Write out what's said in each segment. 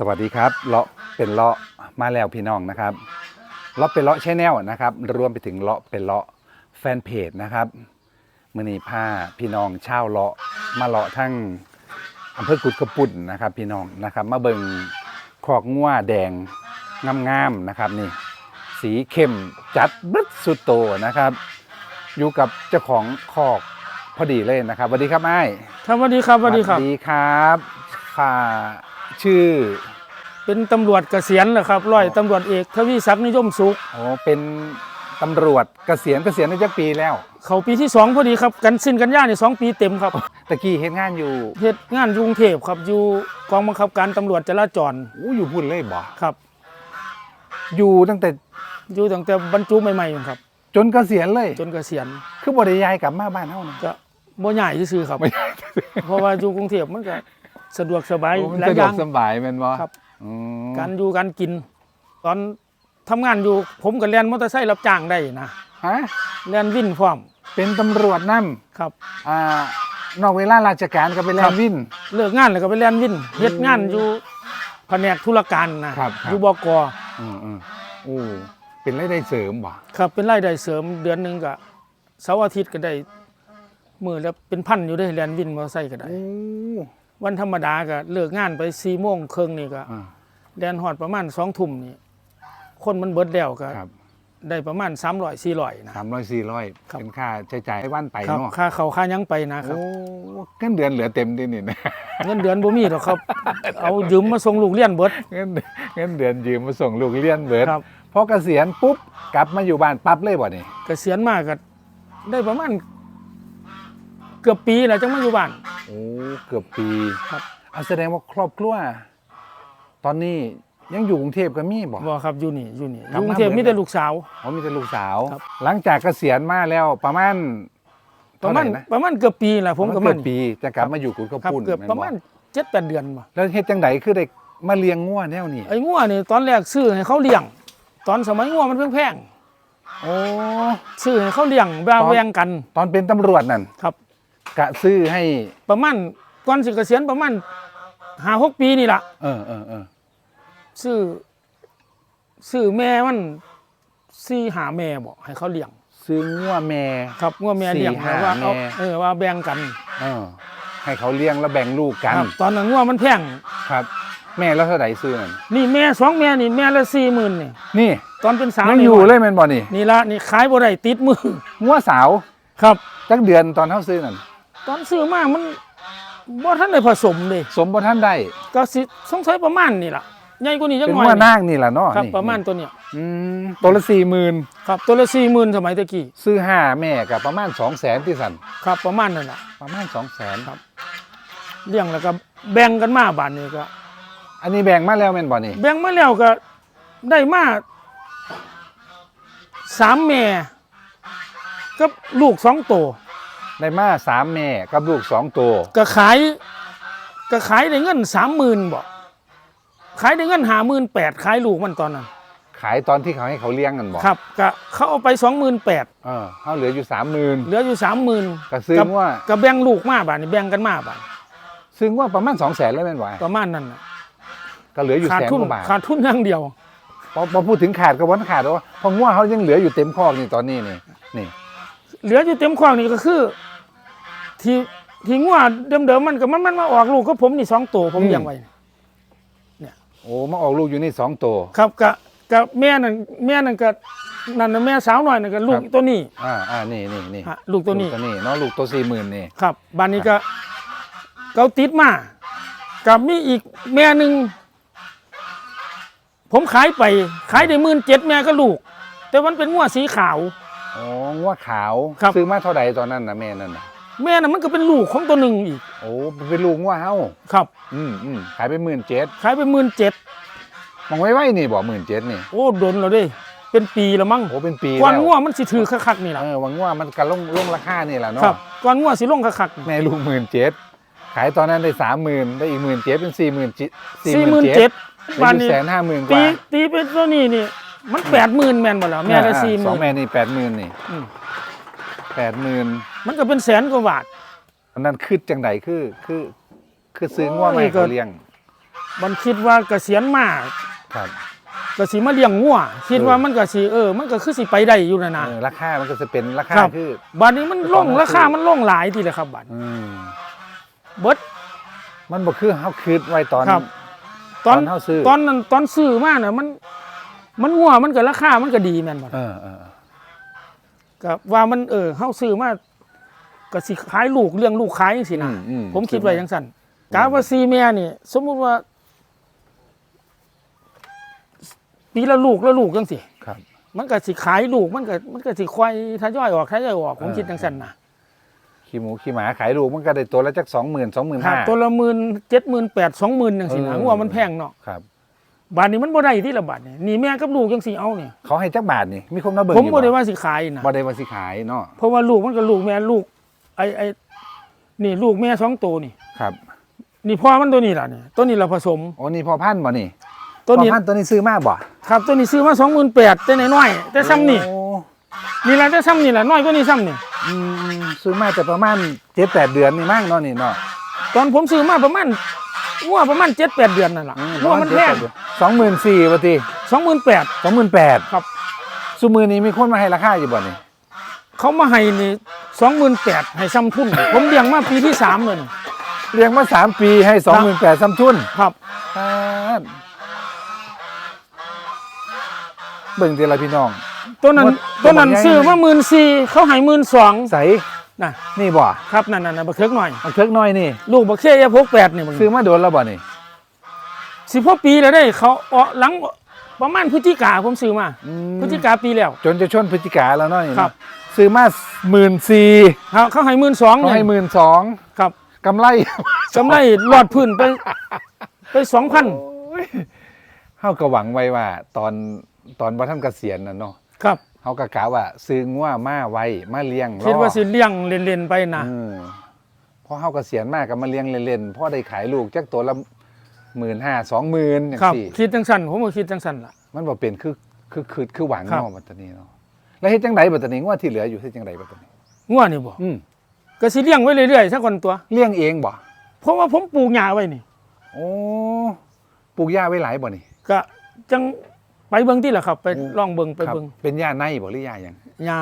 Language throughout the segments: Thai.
สวัสดีครับเลาะเป็นเลาะมาแล้วพี่น้องนะครับเลาะเป็นเลาะชแนลนะครับ รวมไปถึงเลาะเป็นเลาะแฟนเพจนะครับมือนี้ผ้าพี่น้องเช่าวเลาะมาเลาะทั้งอำเภอกุดกระปุ่นนะครับ พี่น้องนะครับ มาเบิงคอกงัวแดงงามๆนะครับนี่ สีเข้มจัดบึดสุดโตนะครับ อยู่กับเจ้าของคอกพอดีเลยนะครับสวัสดีครับไอ้ายครับสวัสดีครับสวัสดีครับสวัสดีครับค่ะ ชื่อ เป็นตำรวจเกษียณเหรอครับร้อยอ๋อตำรวจเอกทวีศักดิ์นิยมสุขโอ้เป็นตำรวจเกษียณเกษียณได้จักปีแล้ว เขาปีที่สองพอดีครับกันสิ้นกันยาในสองปีเต็มครับตะกี้เฮ็ดงานอยู่เฮ็ดงานอยกรุงเทพครับอยู่กองบังคับการตำรวจจราจรอู้อยู่พุ่นเลยบ่ครับ อยู่ตั้งแต่อยู่ตั้งแต่บรรจุใหม่ๆอยู่ครับ จนเกษียณเลย จนเกษียณคือบ่ได้ย้ายกลับมาบ้านเฮานะก็บ่ใหญ่ซื่อๆครับ เพราะว่าอยู่กรุงเทพมันก็ สะดวกสบายโอ้มันหลายสะอดวย่ากง สบายแม่นบ่ครับ อืมการอยู่การกิน ตอนทำงานอยู่ผมก็เรียนมอเตอร์ไซค์รับจ้างได้นะฮะเรียนวินพร้อมเป็นตำรวจนํครับ อ่านอกเวลาราชการก็ไปแล่ครันบ วิน เลิกงานแล้วก็ไปเรียนวินเฮ็ดงานอยู่แผนกธุรการนะครับครับ อยู่บกอืมอืมโอ้เป็นรายได้เสริมบ่ครับเป็นรายได้เสริมเดือนหนึงก็เสาร์อาทิตย์ก็ได้มื้อละเป็นพันอยู่ได้เรียนวินมอเตอร์ไซค์ก็ได้ โอ้ วันธรรมดาก็เลิกงานไป4โมงครึ่งนี่ก็อ่าเรียนฮอดประมาณ2ทุ่มนี่คนมันเบิดแล้วก็ครับ ได้ประมาณ300 400นะ สามร้อยสี่ร้อยครับ เป็นค่าใช้จ่ายให้วันไปครับเนาะค่าเขาวค่าหยังไปนะครับ โอ้เงินเดือนเหลือเต็มดินี่นะ เงินเดือนบ่มีหรอกครับ เอายืมมาส่งลูกเรียนเบิด เงินเงินเดือนยืมมาส่งลูกเรียนเบิดครับ พอเกษียณปุ๊บกลับมาอยู่บ้านปั๊บเลยบ่นี่เกษียณมาก็ได้ประมาณเกือบปีแล้วจังมาอยู่บ้าน โอ้เกือบปีครับ เอาแสดงว่าครอบครัวตอนนี้ยังอยู่กรุงเทพก็มีบ่ บ่ครับอยู่นี่อยู่นี่กลับกมารุงเทพเหมือนมีแต่ลูกสาว เขามีแต่ลูกสาว ครับ หลังจากเกษียณมาแล้วประมาณประมาณเท่ไหนะประมาณเกือบปีแหละผมกับเกืมัอนบปีจะกลับมาอยู่กุดข้าวครับปุ้นเกือบแนประมาณเจ็ดแปดเดือนมาแล้วเฮ็ดจังไดคือได้มาเลี้ยงงัวแนวนี้ไอ้งัวนี่ตอนแรกซื้อให้เขาเลี้ยง ตอนสมัยงัวมันแพงโอ้ ๆซื้อให้เขาเลี้ยงแบ่งตอน แบ่งกันตอนเป็นตำรวจนั่น ครับ กะซื้อให้ ประมาณก่อนสิเกษียณประมาณห้าหกปีนี่ล่ะ เออเออเออซื้อซื้อแม่มันสี่หาแม่บอกให้เขาเลี้ยง ซื้องัวแม่ ครับงัวแม่เลี้ยงสี่ห้าว่าเอาแม่ เออว่าแบ่งกันเออ ให้เขาเลี้ยงแล้วแบ่งลูกกัน ครับ ตอนนั้นงัวมันแพงครับ แม่แล้วเท่าไหร่ซื้อนั่นนี่แม่สองแม่นี่แม่ละสี่หมื่นนี่นี่ตอนเป็นสาวยังนี่อยู่เลยแม่นบ่นี่นี่ละนี่ขายบ่ได้ติดมือ งัวสาวครับ จักเดือนตอนเท่าซื้อนั่น ตอนซื้อมามันบ่ทันได้ผสมเลยสมบ่ท่านได้ก็สิสงสัยประมาณนี่ล่ะใหญ่กว่านี้จังเป็นหน่อยงัวนางนี่ล่ะเนาะครับนี่ประมาณตัวเนี้ยอืมตัวละสี่หมื่นครับตัวละสี่หมื่นสมัยตะกี้ซื้อห้าแม่กับประมาณสองแสนที่สันครับประมาณนั่นล่ะประมาณสองแสนครับเลี้ยงแล้วก็แบ่งกันมาบาดนี้ก็ อันนี้แบ่งมาแล้วแม่นบ่นี่แบ่งมาแล้วก็ได้มาสามแม่กับลูกสองตัว ได้มาสามแม่กับลูกสองตัวก็ขายก็ขายได้เงินสามหมื่นบ่ขายได้เงินหาหมื่นแปดขายลูกมันตอนนั้นขายตอนที่เขาให้เขาเลี้ยงกันบ่ครับก็เขาเอาไปสองหมื่นแปดเออเขาเหลืออยู่สามหมื่นเหลืออยู่สามหมื่นก็ซื้อว่าก็แบ่งลูกมาบาดนี้แบ่งกันมาบาดซื้อว่าประมาณสองแสนแล้วแม่นบ่ประมาณนั้นน่ะก็เหลืออยู่ขาดแสนทุนกว่าบาทขาดทุนอย่างเดียวพอพอพูดถึงขาดก็วันขาดว่าเพราะว่าเขายังเหลืออยู่เต็มคอกนี่ตอนนี้นี่นี่ เหลืออยู่เต็มควางนี่ก็คือ ที่ที่งัวเดิมๆมันก็มันมันมาออกลูกก็ผมนี่สองตัวผมเลี้ยงไว้ โอ้มาออกลูกอยู่นี่สองตัว ครับกับกับแม่นั่นแม่นั่นก็นั่นน่ะแม่สาวหน่อยนั่นก็ลูกครับ ตัวนี้ อ่าอ่านี่นี่นี่ฮะลูกตัวนี้ตัวนี้เนาะลูกตัวสี่หมื่นนี่ ครับบ้านนี้ก็เขาติดมากับมีอีกแม่หนึ่งผมขายไป ขายได้หมื่นเจ็ดแม่ก็ลูก แต่มันเป็นงัวสีขาว อ๋องัวขาวครับ ซื้อมาเท่าไหร่ตอนนั้นนะแม่นั่นนะแม่น่ะมันก็เป็นลูกของตัวหนึ่งอีกโอ้เป็นลูกงัวเฮาครับ อืมอืมขายไปหมื่นเจ็ดขายไปหมื่นเจ็ดมองไว้ไว้นี่บอกหมื่นเจ็ดนี่โอ้โดนแล้วเด้ เป็นปีแล้วมั้งโอ้เป็นปีก่อนแล้วงัวมันสิถือคักๆนี่แหละเออวังงัวมันกันลงลงราคานี่แหละเนาะครับก่อนงัวสิลงคักๆแม่ลูกหมื่นเจ็ดขายตอนนั้นได้สามหมื่นได้อีกหมื่นเจ็ดเป็นสี่หมื่นสี่หมื่นเจ็ดบ้าบ้านนนี้นี้แสนห้าหมื่นกตีว่าตีเป็นตัวนี้นี่ มันแปดหมื่นแม่นบ่แล้วแม่ละอ่าสี่หสอมื่งนแม่นี่แปดหมื่นนี่อืมแปดหมื่นมันก็เป็นแสนกว่าบาทอันนั้นคือจังใดคือคือคือซื้องัวมาให้โอ้ยก็เขาเลี้ยง มันคิดว่าเกษียณมาครับก็สิมาเลี้ยงงัวคิดเออว่ามันก็สิเออ มันก็คือสิไปได้อยู่นะนะเออราคา มันก็จะเป็นราคาครับคือบัดนี้มันลงตอนนั้นราคาคือมันลงหลายทีเลยครับบัดอืมเบิดมันบ่คือเฮาคิดไว้ตอนครับตอนเฮาซื้อตอนนั้นตอนซื้อมาน่ะมัน มันงัวมันก็ราคามันก็ดีแม่นบ่เออเออก็ว่ามันเออเฮาซื้อมาก็สิขายลูกเลี้ยงลูกขายจังซี่อืนะมอืผมคิดไว้จังซั่นกะว่าซีแม่นี่สมมุติว่าปีละลูกละลูกจังซี่ครับมันก็สิขายลูกมันก็มันก็สิควายทยอยออกทยอยออกผมเออคิดจังซั่นนะขี้หมูขี้หมาขายลูกมันก็ได้ตัวละจัก20,000หาก25,000ตัวละหมื่นเจ็ดหมื่นแปดสองหมื่นจังซี่นะเอองัวมันแพงเนาะครับ บาทนี้มันบ่ได้ที่ละบาทนี่นี่แม่กับลูกจังสิเอานี่เขาให้จักบาทนี่มีคนมาเบิ่งผมอยู่บ่ได้ว่าสิขายนะบ่ได้ว่าสิขายเนาะเพราะว่าลูกมันก็ลูกแม่ลูกไอ้ไอ้นี่ลูกแม่สองตัวนี่ครับ นี่พ่อมันตัวนี้ล่ะนี่ตัวนี้เราผสมโอ้นี่พอพันธุ์บ่นี่ตัวนี้พอพันธุ์ตัวนี้ซื้อมาบ่ครับตัวนี้ซื้อมา28,000แต่น้อยๆแต่ซ้ำนี่โอ้นี่ล่ะแต่ซ้ำนี่ล่ะน้อยกว่านี้ซ้ำนี่อืมซื้อมาแต่ประมาณ7-8เดือนนี่มั้งเนาะนี่เนาะตอนผมซื้อมาประมาณ งัวประมาณ7-8เดือนนั่นล่ะงัวมันแพงสองหมื่นสี่บาที28,000สองหมื่นแปดครับซูมือนี้มีคนมาให้ราคาอยู่บ่นี่เขามาให้นี่28,000ให้ซ้ำทุน ผมเลี้ยงมาปีที่3เลยนี่เลี้ยงมาสามปีให้สองหมื่นแปดซ้ำทุนครับปาดเบิ่งเดียวละพี่น้อง ตัวนั้นหมดตัวนั้นหมดยังซื้อมาหมื่นสี่เขาให้หมื่นสองใส นะนี่บ่ครับนั่นนั่นบักเทิกหน่อยมันเทิกน้อยนี่ ลูกบักเคียพกแปดนี่มึงซื้อมาโดนแล้วบ่นี่สิบพอปีแล้วได้ เขาเอาหลังประมาณพฤศจิกาผมซื้อมาอืมพฤศจิกาปีแล้ว จนจะชนพฤศจิกาแล้วเนาะนี่ครับเนาะซื้อมาหมื่นสี่เขาเขาให้หมื่นสองเขาให้หมื่นสองครับกำไรจำได้หลอดพื้นไปไปสองพันโอ้ยเฮาก็หวังไว้ว่า ตอนตอนบ่ท่านเกษียณน่ะเนาะครับ เฮาก็กะว่า ซื้องัวมาไว้มาเลี้ยงคิดว่ารอสิเลี้ยงเล่นๆไปนะเออพอเฮาเกษียณมากก็มาเลี้ยงเล่นๆพ่อได้ขายลูกจักตัวละหมื่นห้าสองหมื่นอย่างครับสี่คิดจังสันผมก็คิดจังสันล่ะ มันบ่เป็นคือคือคือคือหวังครับ เนาะบัดตรนี้เนาะแล้วเฮ็ดจังไดบัดตรนี้ว่าที่เหลืออยู่เฮ็ดจังไดบัดตรนี้ ง่วนี่บ่อืมก็สิเลี้ยงไว้เรื่อยๆสักคนตัว เลี้ยงเองบ่เพราะว่าผมปลูกหญ้าไว้นี่ โอ้ปลูกหญ้าไว้หลายบ่นี่ก็จัง ไปเบิ่งที่ล่ะครับ ไปโอ้ลองเบิ่งไปครับเบิ่งเป็นหญ้าในบ่หรือหญ้าหยังหญ้า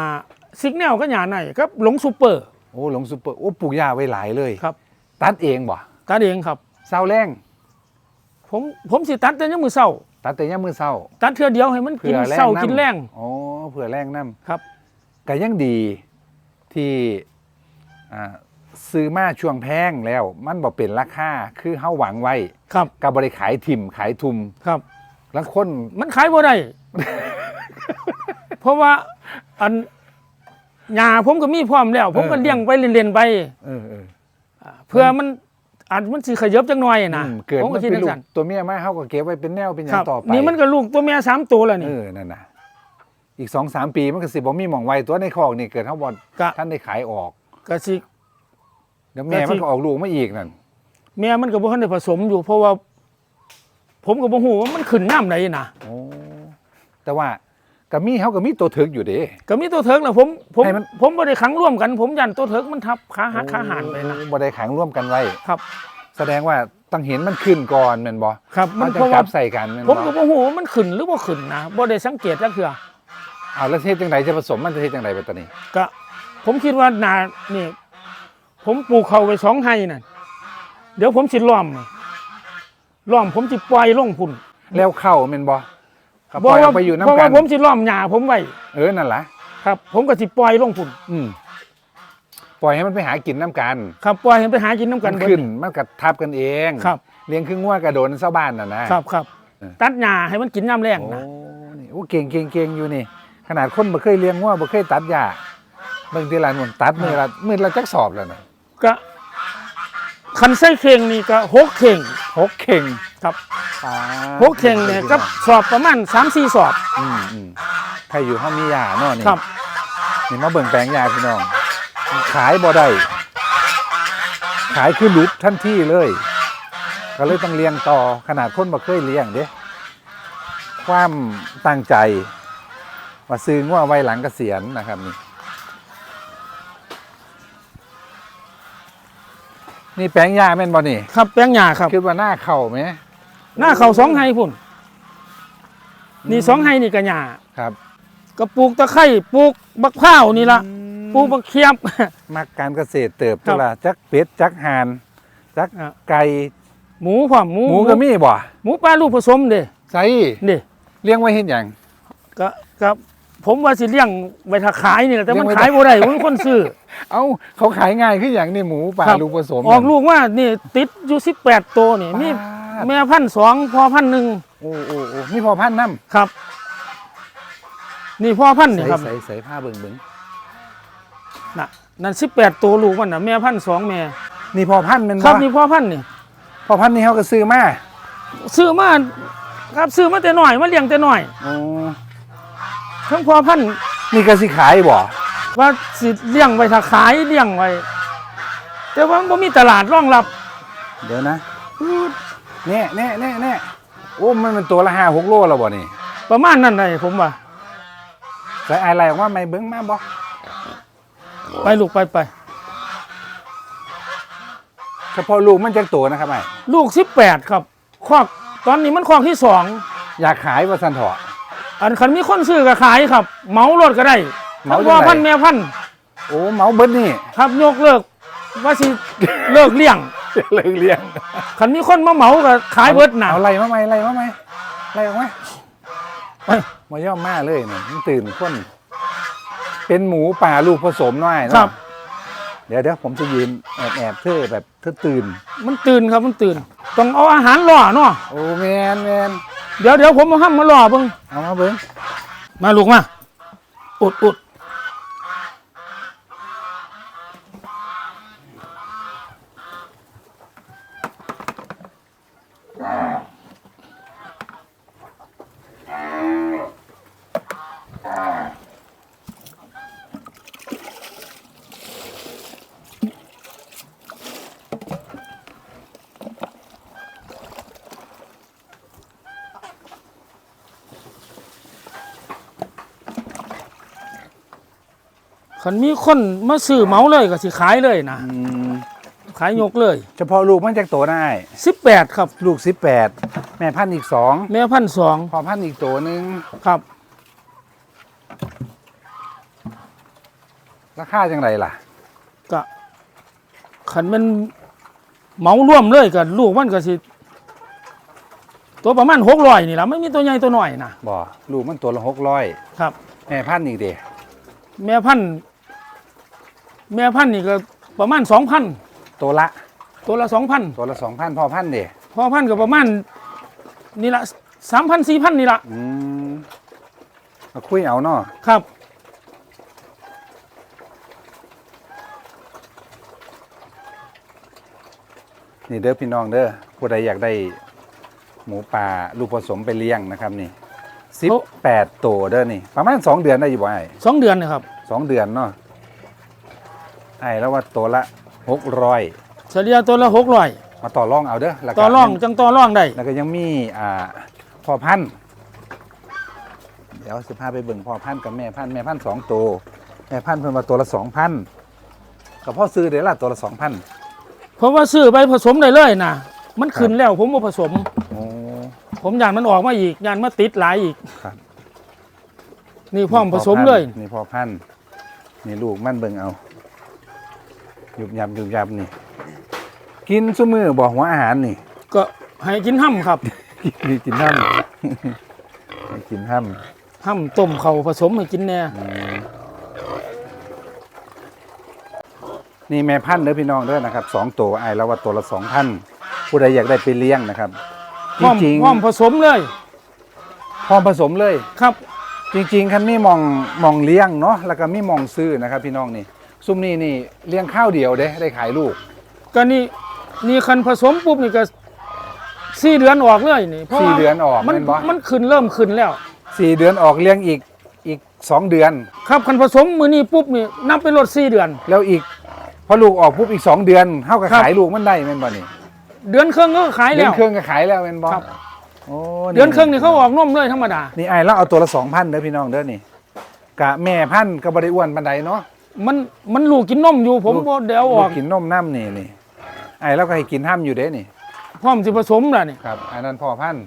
ซิกแนลก็หญ้าในครับหลงซูเปอร์โอ้หลงซุปเปอร์โอ้ปลูกหญ้าไว้หลายเลย ครับตัดเองบ่ตัดเองครับเช้าแรงผมผมสิตัดแต่ยังมือเศร้า ตัดแต่ยามมื้อเช้าตัดเทื่อเดียวให้มันกิเผื่นอแรงเศร้าน้ำกินแรงอ๋อเผื่อแรงน้ำครับ ก็ยังดีที่อ่าซื้อมาช่วงแพงแล้ว มันบ่เป็นราคาคือเฮาหวังไว้ครับกับบริขายถิ่มขายทุม ครับแล้วคนมันขายบ่ได้เพราะว่าอันหญ้าผมก็มีพร้อมแล้ว ผมก็เลี้ยงไปเล่นๆไปเออเอออ่าเพื่อมันอาจมันสิขยับจังหน่อยนะอืมเกิดผมมัก็นคิดเป็นจังลูกซั่นตัวเมียมาเฮาก็เก็บไว้เป็นแนวเป็นหยัคงรับต่อไปนี่มันก็ลูกตัวเมียสามตัวแล้วเอนี่อนั่นน่ะอีกสองสามปีมันก็สิบ่มีหม่องไว้ตัวในคอกนี่เกิดเฮาบ่กะท่านได้ขายออกก็สิเดี๋ยวแม่ก็สิมันก็ออกลูกมาอีกนั่นแม่มันก็บ่ทันได้ผสมอยู่เพราะว่า ผมก็บ่ฮู้ว่ามันขึ้นน้ำไหนนะโอ้แต่ว่าก็มีเฮาก็มีตัวถึกอยู่เด้ ก็มีตัวเถิกนะผมผมให้มัน ผมบ่ได้ขังร่วมกัน ผมยันตัวเถิกมันทับขาหักขาหันไปนะโอ้บ่ได้ขังร่วมกันไว้ ครับ แสดงว่าต้องเห็นมันขึ้นก่อนแม่นบ่ครับมัมันนจะเพราะจัว่าบใส่กันแม่นผมก็บ่บ่ฮู้ว่ามันขึ้นหรือบ่ขึ้นนะบ่ได้สังเกตจักเทื่อเอาแล้วเทศจังไดจะผสมมันจะเทศจังไดบัดตอนนี้ก็ ผมคิดว่านานี่ ผมปลูกเขาไว้สองไร่น่ะเดี๋ยวผมสิล้อมนี่ ล้อมผมสิปล่อยลงพุ่นแล้วเข้าแม่นบ่ก็ปล่อยออกไปอยู่เพราะน้ำกัว่านผมสิล้อมหญ้าผมไว้เออนั่นล่ะครับ ผมก็สิปล่อยลงพุ่นอืมปล่อยให้มันไปหากินน้ำกันครับปล่อยให้ไปหากินน้ำกัมันนขึ้นมันก็ทับกันเองครับเลี้ยงครึ่งงัวกระโดนเศร้าบ้านน่ะนะครับครับเออตัดหญ้าให้มันกินน้ำแรงโอ้นะนี่โอ้เก่งเก่งเก่งอยู่นี่ ขนาดคนบ่เคยเลี้ยงงัวบ่เคยตัดหญ้าบางทีหลานมันตัดมือละมือละจักสอบแล้วน่ะก็คันไส้เข่งนี่ก็หกเข่ง หกเข่งครับปาดหกเข่งเนี่ยก็สอบประมาณสามสี่สอบ อืมอืมใครอยู่ห้องมีหญ้าเนาะนี่ครับ นี่มาเบิ่งแปลงยาพี่น้อง ขายบ่ได้ขายคือหลุดทันทีเลย ก็เลยต้องเลี้ยงต่อขนาดคนบ่เคยเลี้ยงเด้ความตั้งใจ ว่าซื้อว่าไว้หลังเกษียณนะครับนี่ นี่แปลงยาแม่นบ่นี่ครับแป้งหญ้าครับคิดว่าหน้าเข่าไหมหน้าเขาสองไฮพุ่นนี่สองไฮนี่กระหยาครับก็ปลูกตะไคร้ปลูกบักพร้าวนี่ละปลูกบักเขียบมักการเกษตรเติบครัตัวบละจักเป็ดจักห่านจักอะไก่หมูพร้อมหมูหมูก็มีบ่หมูปลาลูกผสมเด้ใส่เด้เลี้ยงไว้เฮ็ดหยังก็ก็ ผมว่าสิเลี้ยงไว้ถ้าขายนี่แหละแต่มันเลี้ยงไว้ขายบ่ได้มันคนซื้อเอ้าเขาขายง่ายคือหยังนี่หมูป่าครับลูกผสมออกลูกว่านี่ติดอยู่18ตัวนี่มีปาดแม่พันธุ์สองพ่อพันธุ์หนึ่งโอ้โอ้โอ้มีพอพันธุ์น้ครับ นี่พ่อพันธุ์ำนี่ใส่ครับใส่ใส่ผ้าเบิ่งเบิ่งน่ะนั่น18ตัวลูกมันน่ะแม่พันธุ์สองแม่นี่พอพันธุ์แมันครับบ่นี่พ่อพันธุ์นี่พอพันธุ์นี่เขาก็ซื้อมาซื้อมาครับซื้อมาแต่น้อยมาเลี้ยงแต่น้อยโอ้ ทั้งพ่อพันธุ์นี่ก็สิขายบ่ว่าสิเลี้ยงไว้ถ้าขายเลี้ยงไว้ แต่ว่ามันบ่มีตลาดรองรับเดี๋ยวนะแน่แน่แน่แน่โอ้มันเป็นตัวละห้าหกโลแล้วบ่นี่ประมาณนั้นเลยผมว่าใส่อะไรออกมาไม่เบิ่งมาบ่ไปลูกไปไปเฉพาะลูกมันจักตัวนะครับไอ้ลูก18ครับคอกตอนนี้มันคอกที่สองอยากขายว่าซั่นเถาะ อันคันมีคนซื้อก็ขายครับเหมารถก็ได้เหมาทั้งจังพ่อใด พันธุ์แม่พันธุ์โอ้เมาเบิดนี่ ครับยกเลิกว่าสิเลิกเลี้ยงเลิกเลี้ยงคันมีคนมาเหมาก็ขายเบิดหนาเอาไล่มาไหมไล่มาไหมไล่ออกมาไปมาย่อมมาเลยเนี่ยมันตื่นคนเป็นหมูป่าลูกผสมน้อยครัเนาะบเดี๋ยวเดี๋ยวผมจะยืนแอบแอบเธอแบบเธอตื่น มันตื่นครับมันตื่น ต้องเอาอาหารล่อเนาะโอ้แมนแมน เดี๋ยวเดี๋ยวผมมาห้ามมาล่อเบิ่งเอามาเบิ้งมาลูกมาอุดอุด คันมีคนมาซื้อเหมาเลยก็สิขายเลยนะอืมขายยกเลย เฉพาะลูกมันจากตัวได้ 18 ครับ ลูกสิบแปดแม่พันธุ์อีกสองแม่พันธุ์สองพอพันธุ์อีกตัวหนึ่งครับ ราคาจังไรล่ะ ก็คันมันเหมาร่วมเลยกับลูกมันก็สิ ตัวประมาณ600นี่ล่ะไม่มีตัวใหญ่ตัวน้อยนะบ่ ลูกมันตัวละหกร้อยครับ แม่พันธุ์อีกเดีแม่พันธุ์ แม่พันธุ์นี่ก็ประมาณสองพันตัวละ ตัวละสองพันตัวละสองพันพอพันธุ์เดีพ่อพันธุ์ก็ประมาณนี่ละสามพันสี่พันนี่ละอืมมาคุยเอาเนาะครับ นี่เด้อพี่น้องเด้อผู้ใดอยากได้หมูป่าลูกผสมไปเลี้ยงนะครับนี่สิบแปดตัวเด้อนี่ ประมาณสองเดือนได้อยู่บ่ไอ้สองเดือนนะครับสองเดือนเนาะ ไอ้แล้วว่าตัวละหกร้อยเฉลี่ยตัวละหกร้อยมาต่อรองเอาเด้อแล้วก็ต่อร่องจังต่อร่องได้แล้วก็ยังมีอ่าพ่อพันธุ์เดี๋ยวสิพาไปเบิ่งพ่อพันธุ์กับแม่พันธุ์แม่พันธุ์สองตัวแม่พันธุ์เพิ่นมาตัวละสองพันกับพ่อซื้อเดี๋ยวละตัวละสองพันเพราะว่าซื้อไปผสมได้เลยนะมันขึ้นแล้วผมมาผสม โอ้ผมอยากมันออกมาอีกอยากมาติดหลายอีก ครับนี่พร้อมผสมเลย นี่พ่อพันธุ์นี่ลูกมันเบิ่งเอา หยุบยับหยุบยับนี่ กินซุมือบอกหัวอาหารนี่ ก็ให้กินห้ำครับกินกินห้ำให้กินห้ห้ำต้มเขาวผสมให้กินแน่ำอืมนี่แม่พันธุ์เด้อพี่น้องเด้อนะครับสองตัวไอ้แล้วว่าตัวละสองพันผู้ใดอยากได้ไปเลี้ยงนะครับพร้อมจริงพร้อมผสมเลยๆพร้อมผสมเลย ครับ จริงๆคันมีหมองหมองเลี้ยงเนาะแล้วก็มีหมองซื้อนะครับ พี่น้องนี่ ซุ่มนี่นี่เลี้ยงข้าวเดียวเด้ได้ขายลูก ก็นี่นี่คันผสมปุ๊บนี่ก็สี่เดือนออกเลยนี่พราะสี่ว่าเดือนออกมันแม่นบ่ มันขึ้นเริ่มขึ้นแล้ว สี่เดือนออกเลี้ยงอีกอีกสองเดือน ครับคันผสมมือนี้ปุ๊บนี่นับเป็นรถสี่เดือน แล้วอีกพอลูกออกปุ๊บอีกสองเดือนเท่ากับครับ ขายลูกมันได้แม่นบ่นี่เดือนครึ่งก็ขายเดือแล้นวครึ่งก็ขายแล้วแม่นบ่ครับ โอ้เดือนครึ่งนี่เขาออกนมเลยธรรมดา นี่ไอ้แล้วเอาตัวละสองพันเด้อพี่น้องเด้อนี่กะแม่พันธุ์ก็บ่ได้อ้วนปานใดเนาะ มันมันลูกกินนมอยู่ ผมลูกบ่เดี๋ยวอลูอกกกินนมน้ำนี่นี่ไอ้แล้วก็ให้กินห้ามอยู่เด้นี่ผพร้อมสิผสมแล้วนี่ ครับอันนั้นพ่อพันธุ์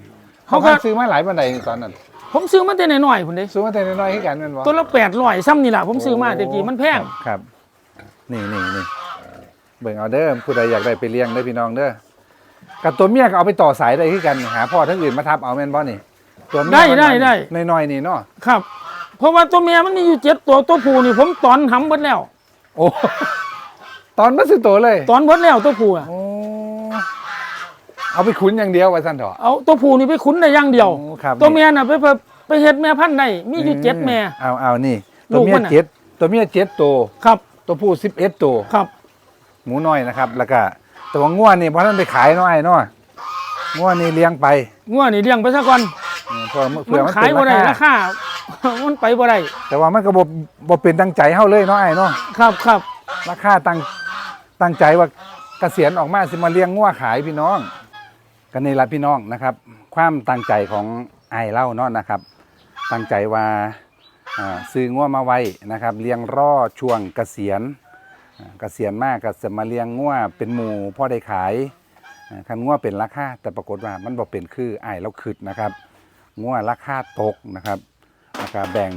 พ่เขาอก็พันธุ์ซื้อมาหลายบันไดตอนนั้นผมซื้อมาแต่น้อยๆพุ่นเด้ซื้อมาแต่น้อยๆให้กันแมันบ่ตัวละ800ซ้ำนี่ล่ะผมซื้อมาแต่กี้มันแพง ครับ นี่นี่นี่เบิ่งเอาเด้อผู้ใดอยากได้ไปเลี้ยงได้อพี่น้องเด้อกับตัวเมียก็เอาไปต่อสายได้คือกันหาพ่อทั้งอื่นมาทับเอาแม่นบ่นี่ตัวเมียได้ได้ได้ น้อยๆนี่เนาะครับ เพราะว่าตัวเมียมันมีอยู่เจ็ดตัวตัวผู้นี่ผมตอนหำเบิดแล้ว โอ้ ตอนมาซื้อตัวเลย ตอนเบิดแล้วตัวผู้อะโอ้ เอาไปขุนอย่างเดียวว่าซั่นเถอะ เอาตัวผู้นี่ไปขุนได้อย่างเดียว โอ้ครับ ตัวเมียน่ะไปไปไปเฮ็ดแม่พันธุ์ได้มีอยู่เจ็ดแม่ เอาเอานี่ ลูตัวกเมีมัยนน่ะ เจ็ดตัวเมียเจ็ดตัว ครับตัวผู้สิบเอ็ดตัว ครับ หมูน้อยนะครับ แล้วก็ตัวง่วนนี่เพราะนั้นไปขายน้อยเนาะง่วนนี่เลี้ยงไปงัวนี่เลี้ยงไปซะก่อนอืมเพื่อมัเพื่อนมันขายเป็นบ่ได้ราราคาคา มันไปบ่ได้แต่ว่ามันก็บ่บ่เป็นตั้งใจเฮาเลยเนาะไอ้เนาะครับครับราคาตั้งตั้งใจว่าเกษียณออกมาสิมาเลี้ยงงัวขายพี่น้อง กันนี่ละพี่น้องนะครับ ความตั้งใจของไอ้เล่าเนาะนะครับ ตั้งใจว่าอ่าซื้องัวมาไว้นะครับ เลี้ยงรอช่วงเกษียณอ่าเกษียณมากก็จะมาเลี้ยงงัวเป็นหมู่พ่อได้ขายอ่าคันงัวเป็นราคาแต่ปรากฏว่ามันบ่เป็นคือไอ้เราคิดนะครับงัวราคาตกนะครับ แล้วก็แบ่ง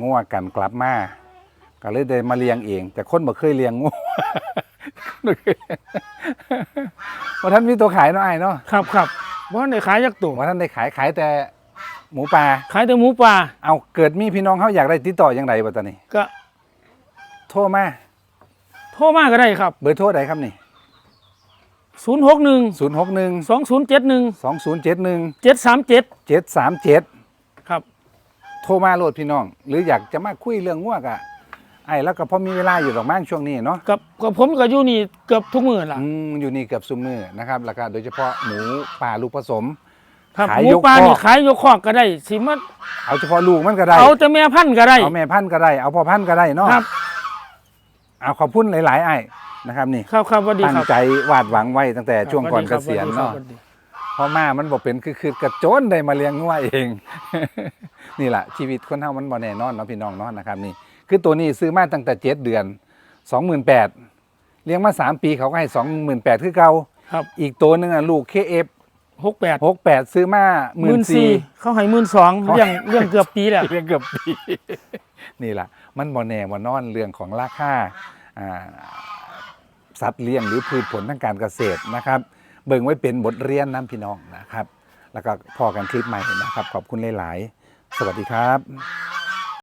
งัวกันกลับมาก็เลยได้มาเลี้ยงเอง แต่คนบ่เคยเลี้ยงงูบ่เคยว่าท่านมีตัวขายเนาะไอ้ายเนาะครับครับบ่ได้ขายจักตัวว่าท่านได้ขายขายแต่หมูปลาขายแต่หมูป่าเอาเกิดมีพี่น้องเขาอยากได้ติดต่ออย่างไรบ่ตอนนี้ก็ โทรมาโทรมาก็ได้ครับ เบอร์โทรใดครับนี่061 061 2071 2071 737 737ครับ โทรมาโลดพี่น้อง หรืออยากจะมาคุยเรื่องงัวกะไอ้แล้วก็พอมีเวลาอยู่ดอกมั้งช่วงนี้เนาะกับกับผมก็อยู่นี่เกือบทุกมื้อล่ะ อืมอยู่นี่เกือบซุมมือนะครับแล้วก็โดยเฉพาะหมูป่าลูกผสม ครับขายหมูยกป่าคนี่อกขายยกคอกก็ได้สิมาเอาเฉพาะลูกมันก็ได้เอาแต่แม่พันธุ์ก็ได้ เอาแม่พันธุ์ก็ได้เอาพ่อพันธุ์ก็ได้เนาะครับ เอาขอบคุณหลายๆไอ้นะครับนี่ ครับครับสวัสดีตั้งครับ ใจวาดหวังไว้ตั้งแต่ช่วงก่อนเกษียณสวัสดีเนาะครับสวัสดีเพราะมามันบอกเป็นคือคือกระโจนได้มาเลี้ยงงัวเอง นี่แหละชีวิตคนเฮามันบ่แน่นอนเนาะพี่น้องเนาะนะครับนี่ คือตัวนี้ซื้อมาตั้งแต่เจ็ดเดือนสองหมื่นแปดเลี้ยงมาสามปีเขาก็ให้สองหมื่นแปดคือเก่าครับอีกตัวหนึงอะลูกเคเอฟหกแปดหกแปดซื้อมาหหมื่มื่นนสี่สี่เขาให้หมื่นสองเขาเรื่องเรื่องเกือบปีแล้วเลี้ยงเกือบปี นี่แหละมันบ่แน่บ่นอนเรื่องของราคาอ่าสัตว์เลี้ยงหรือพืชผลทางการเกษตรนะครับ เบิ่งไว้เป็นบทเรียนน้ำพี่น้องนะครับ แล้วก็พอกันคลิปใหม่นะครับ ขอบคุณหลาย ๆ สวัสดีครับ